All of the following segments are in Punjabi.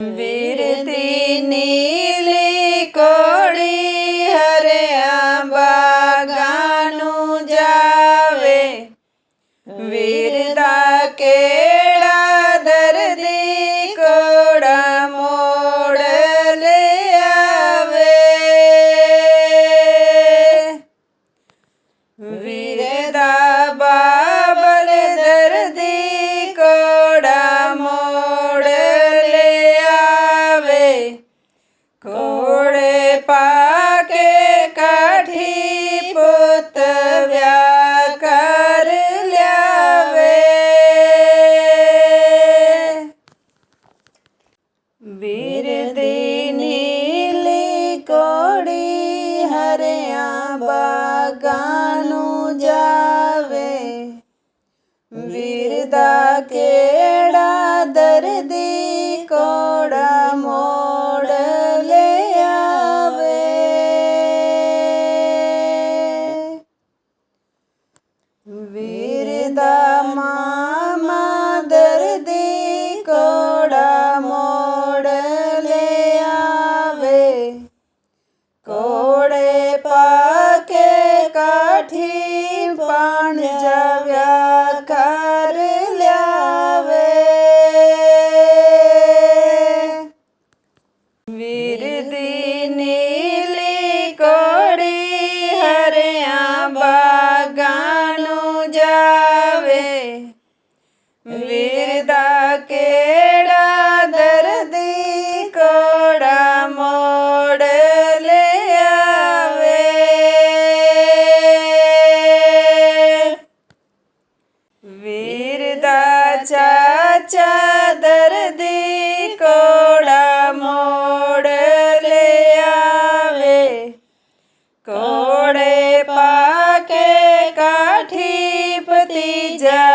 Ve Yeah.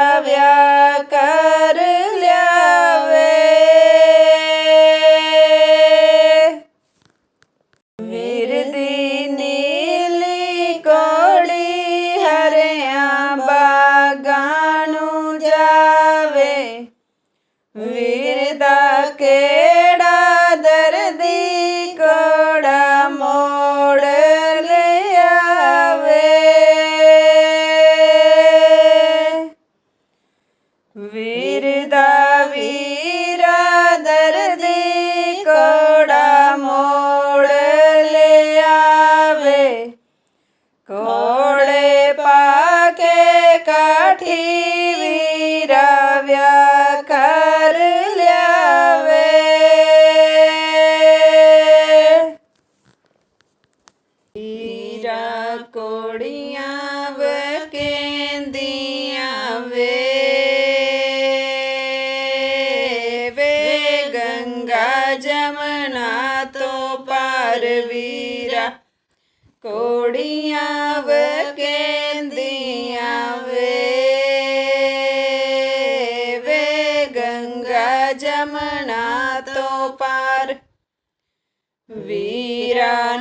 ਵੀਰਾ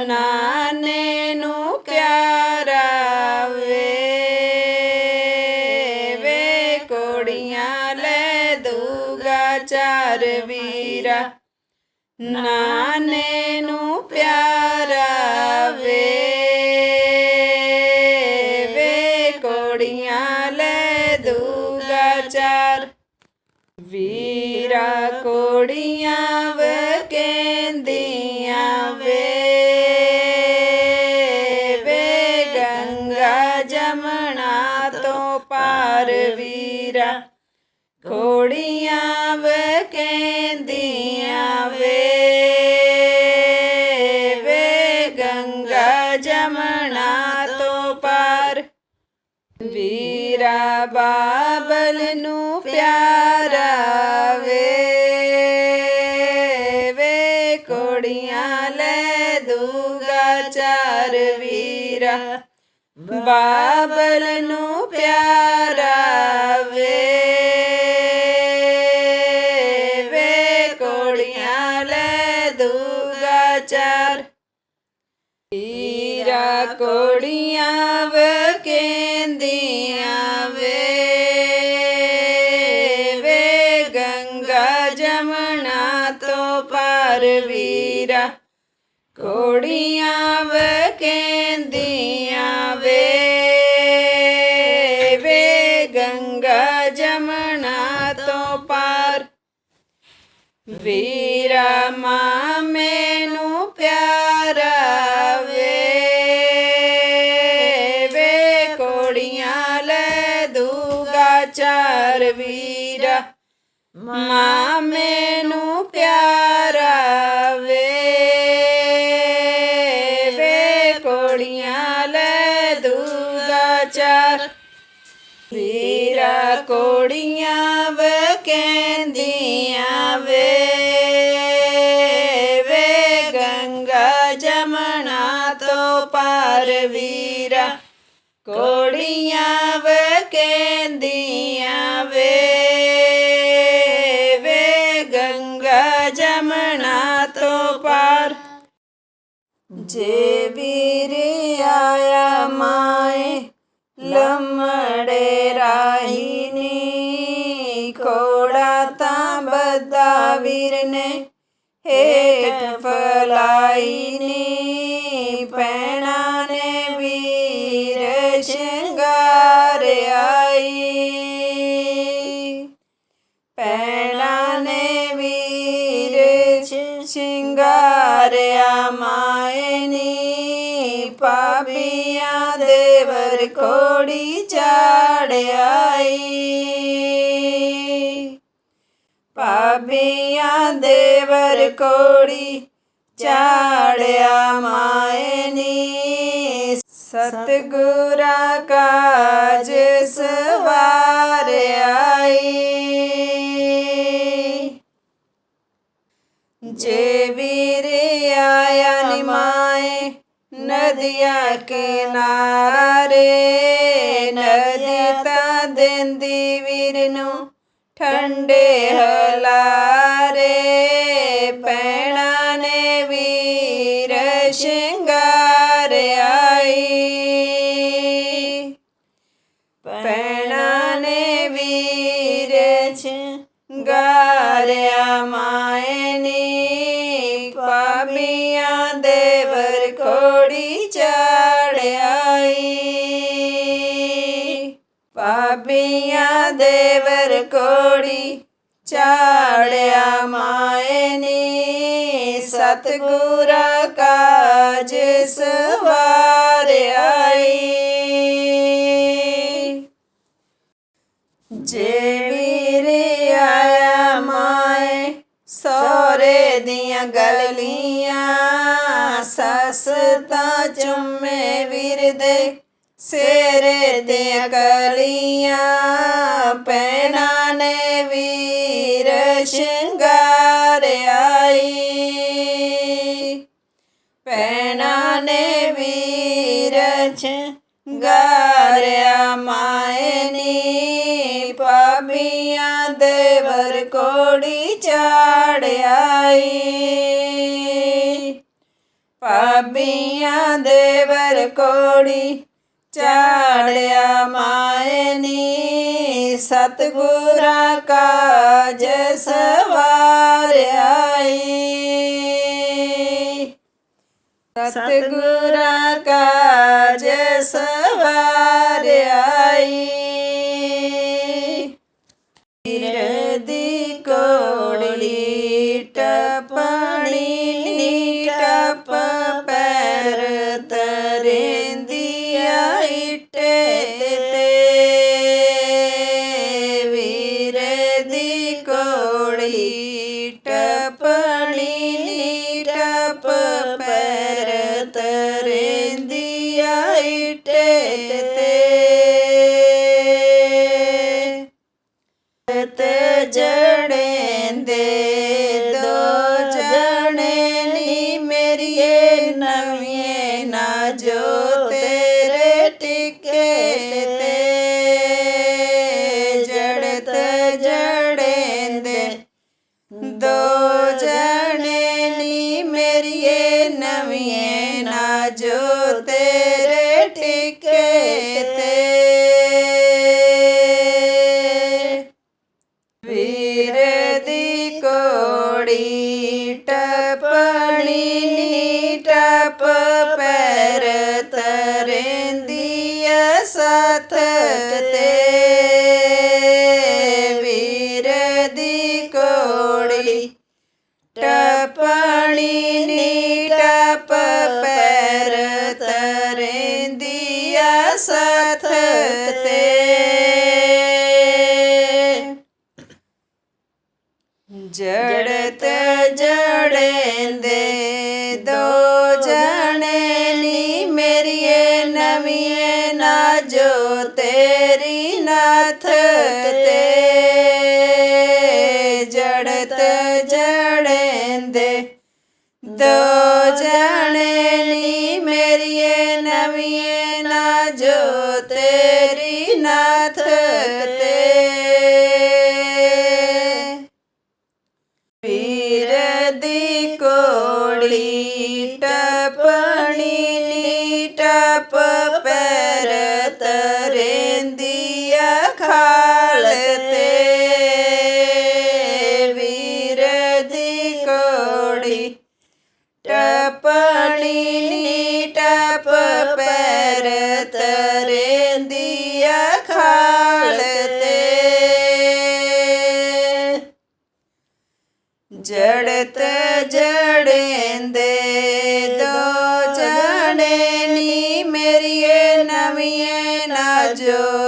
ਨੂੰ ਪਿਆਰਾ ਵੇ ਵੇ ਕੋੜੀਆਂ ਲੈ ਦੂਗਾ ਚਾਰ ਵੀਰਾ। ਨਾਨੇ ਨੂੰ ਪਿਆਰਾ ਵੇ ਵੇ ਕੋੜੀਆਂ ਲੈ ਦੂਗਾ ਚਾਰ। ਵੀਰਾ ਕੋੜੀਆਂ ਵੇ ਕਹਿੰਦੀ ਘੜੀਆਂ ਵੇ, ਕਹਿੰਦੀਆਂ ਵੇ ਵੇ ਗੰਗਾ ਜਮਨਾ ਤੋਂ ਪਾਰ। ਵੀਰਾ ਬਾਬਲ ਨੂੰ ਪਿਆਰਾ ਵੇ ਵੇ ਕੋੜੀਆਂ ਲੈ ਦੂਗਾ ਚਾਰ ਵੀਰਾ। ਬਾਬਲ ਨੂੰ ਪਿਆਰਾ ਵੇ ਚਾਰ ਵੀਰਾ ਕੋੜੀਆਂ ਵੇ ਵੇ ਵੇ ਗੰਗਾ ਜਮਨਾ ਤੋਂ ਪਾਰ। ਵੀਰਾ ਮਾਂ ਮੈਨੂੰ ਪਿਆਰਾ ਵੇ ਵੇ ਕੋੜੀਆਂ ਲੈ ਦੂਗਾ ਚਾਰ ਵੀਰਾ। ਮਾਂ ਮੈਨੂੰ ਪਿਆਰਾ ਕੋੜੀਆਂ ਲੈ ਦੂਗਾ ਚਾਰ। ਵੀਰਾ ਕੋੜੀਆਂ ਵੇ ਕਹਿੰਦੀ ਜੇ ਵੀਰ ਆਇਆ ਮਾਏ ਲਮੜੇ ਰਾਹੀ ਨੀ ਕੋੜਾ ਤਾਂ ਬੱਦਾ ਪਾਪੀਆਂ ਦੇਵਰ ਕੋੜੀ ਚਾੜਿਆਈ। ਪਾਪੀਆਂ ਦੇਵਰ ਕੋੜੀ ਚਾੜਿਆ ਮਾਏ ਨੀ। ਸਤਗੁਰਾਂ ਕਾਜ ਸਵਾਰ ਆਈ ਜੇ ਵੀਰ ਆਇਆ ਨਦੀਆਂ ਕਿਨਾਰੇ ਨਦੀ ਤਾਂ ਦਿੰਦੀ ਵੀਰ ਨੂੰ ਠੰਡੇ ਹਲਾਰੇ ਪੈਣਾ ਨੇ ਵੀਰ ਸ਼ਿੰਗਾਰ ਆਈ ਪੈਣਾ ਨੇ ਵੀਰ ਗਾਰਿਆ ਮਾਏ ਨੀ ਪਾਪੀਆਂ ਦੇਵਰ ਪਾਪੀਆਂ ਦੇਵਰ ਕੋੜੀ ਚਾੜਿਆ ਮਾਏ ਨੀ। ਸਤਗੁਰਾਂ ਕਾਜ ਸਵਾਰ ਆਈ। ਜੇ ਵੀਰ ਆਇਆ ਮਾਏ ਸੋਰੇ ਦੀਆਂ ਗਲੀਆਂ ਸੱਸ ਤਾਂ ਚੁੰਮੇ ਵੀਰ ਦੇ ਸਿਰੇ ਤੇ ਕਲੀਆਂ ਪੈਣਾ ਨੇ ਵੀਰ ਸ਼ਿੰਗਾਰ ਆਈ। ਪੈਣਾ ਨੇ ਵੀਰ ਗਾਰਿਆ ਮਾਏ ਨੀ ਪਾਪੀਆਂ ਦੇਵਰ ਕੋੜੀ ਚਾੜਿਆਈ ਪਾਪੀਆਂ ਦੇਵਰ ਕੋੜੀ ਚਾੜਿਆ ਮਾਏ ਨੀ ਸਤਗੁਰਾਂ ਕਾਜ ਸਵਾਰ ਆਈ ਸਤਗੁਰਾਂ ਕਾਜ ਸਵਾਰਿਆਈ। ਨਵੀਏ ਪੈਰ ਤਰੇਂਦੀ ਸਤ ਤੇ ਤੇਰੀ ਨਥ ਤੇ ਜੜਤ ਜੜੇਂਦੇ। ਦੋ ਜਣੇ ਨੀ ਮੇਰੀਏ, ਨਵੀਏ ਨਾ ਜੋ ਤੇਰੀ ਨਾਥ ਤੇ। ਵੀਰ ਦੀ ਕੋੜੀ ਟਪਣੀ ਨੀ ਟਪ ਨਾ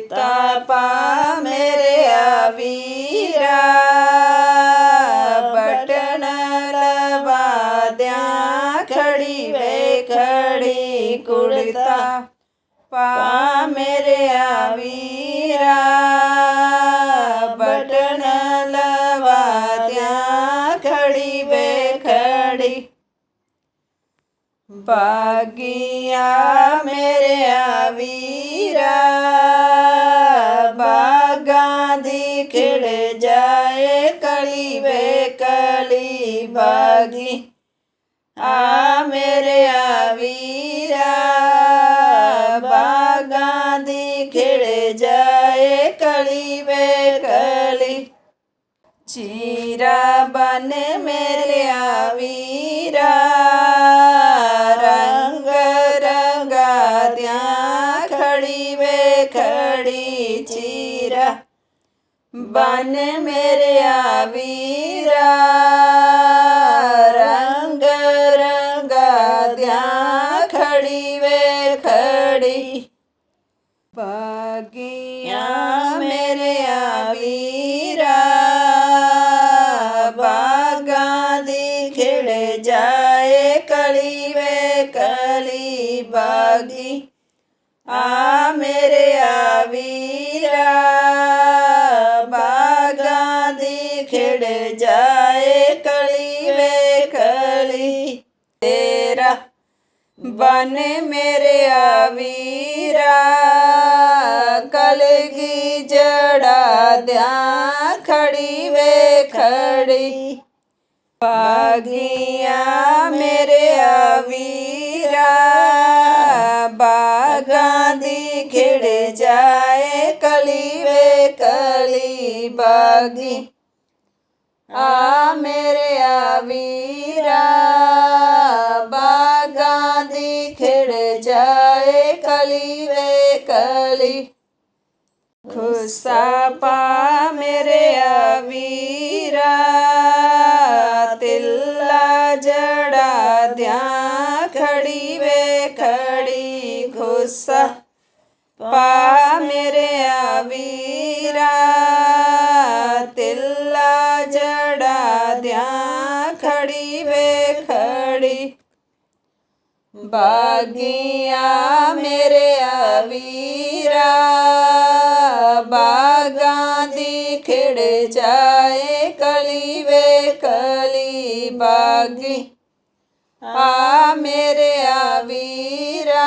ਕੁੜਤਾ ਪਾ ਮੇਰੇ ਵੀਰਾ ਬਟਨ ਲਵਾ ਦਿਆਂ ਖੜੀ ਵੇ ਖੜੀ ਕੁੜਤਾ। ਪਾ ਮੇਰੇ ਵੀਰਾ ਬਾਗੀਆ ਮੇਰੇ ਵੀਰਾ ਬਾਗਾਂ ਦੀ ਖਿੜ ਜਾਏ, ਕਲੀ ਵੇ ਕਲੀ ਬਾਗੀ। ਆ ਮੇਰੇ ਵੀਰਾ ਬਾਗਾਂ ਦੀ ਖਿੜ ਜਾਏ, ਕਲੀ ਵੇ ਕਲੀ। ਚੀਰਾ ਬਨ ਮੇਰਿਆ ਵੀਰਾ ਬਨ ਮੇਰਿਆ ਵੀਰਾ ਰੰਗ ਰੰਗਾ ਦਿਆਂ ਖੜੀ ਵੇ ਖੜੀ। ਬਾਗੀਆਂ ਮੇਰੇ ਵੀਰਾ ਬਾਗਾਂ ਦੀ ਖਿੜ ਜਾਏ ਕਲੀ ਵੇ ਕਲੀ ਬਾਗੀ। ਆ ਮੇਰੇ ਵੀਰਾ ਬਨ ਮੇਰੇ ਵੀਰਾ ਕਲਗੀ ਜੜਾ ਦਿਆਂ ਖੜੀ ਵੇ ਖੜੀ। ਬਾਗੀਆਂ ਮੇਰੇ ਵੀਰਾ ਬਾਗਾਂ ਦੀ ਖਿੜ ਜਾਏ ਕਲੀ ਵੇ ਕਲੀ ਬਾਗੀ। ਆ ਮੇਰੇ ਵੀਰਾ ਬਲੀ ਖੁਸਾ ਪਾ ਮੇਰੇ ਅਵੀਰਾ। ਤਿੱਲਾ ਜੜਾ ਦਿਆਂ ਖੜੀ ਵੇ ਖੜੀ। ਖੁਸਾ ਪਾ ਮੇਰੇ ਅਵੀਰਾ। ਤਿੱਲਾ ਜੜਾ ਦਿਆਂ ਖੜੀ ਵੇ ਖੜੀ। ਬਾਗੀਆਂ ਮੇਰੇ ਵੀਰਾ ਬਾਗਾਂ ਦੀ ਖਿੜ ਜਾਏ ਕਲੀ ਵੇ ਕਲੀ ਬਾਗੀ। ਆ ਮੇਰੇ ਵੀਰਾ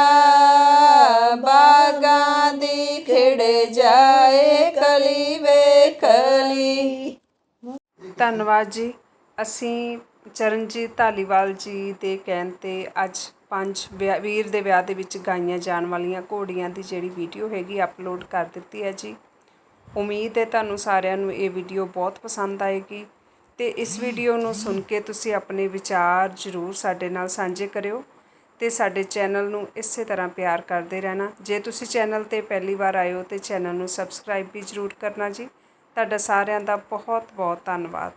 ਬਾਗਾਂ ਦੀ ਖਿੜ ਜਾਏ ਕਲੀ ਵੇ ਕਲੀ। ਧੰਨਵਾਦ ਜੀ। ਅਸੀਂ ਚਰਨਜੀਤ ਧਾਲੀਵਾਲ ਜੀ ਦੇ ਕਹਿਣ ਤੇ ਅੱਜ ਪੰਜ ਵਿਆਹ- ਵੀਰ ਦੇ ਵਿਆਹ ਦੇ ਵਿੱਚ ਗਾਈਆਂ ਜਾਣ ਵਾਲੀਆਂ ਘੋੜੀਆਂ ਦੀ ਜਿਹੜੀ ਵੀਡੀਓ ਹੈਗੀ ਅਪਲੋਡ ਕਰ ਦਿੱਤੀ ਹੈ ਜੀ। ਉਮੀਦ ਹੈ ਤੁਹਾਨੂੰ ਸਾਰਿਆਂ ਨੂੰ ਇਹ ਵੀਡੀਓ ਬਹੁਤ ਪਸੰਦ ਆਏਗੀ। ਤੇ ਇਸ ਵੀਡੀਓ ਨੂੰ ਸੁਣ ਕੇ ਤੁਸੀਂ ਆਪਣੇ ਵਿਚਾਰ ਜ਼ਰੂਰ ਸਾਡੇ ਨਾਲ ਸਾਂਝੇ ਕਰਿਓ ਤੇ ਸਾਡੇ ਚੈਨਲ ਨੂੰ ਇਸੇ ਤਰ੍ਹਾਂ ਪਿਆਰ ਕਰਦੇ ਰਹਿਣਾ। ਜੇ ਤੁਸੀਂ ਚੈਨਲ ਤੇ ਪਹਿਲੀ ਵਾਰ ਆਏ ਹੋ ਤੇ ਚੈਨਲ ਨੂੰ ਸਬਸਕ੍ਰਾਈਬ ਵੀ ਜ਼ਰੂਰ ਕਰਨਾ ਜੀ। ਤੁਹਾਡਾ ਸਾਰਿਆਂ ਦਾ ਬਹੁਤ ਬਹੁਤ ਧੰਨਵਾਦ।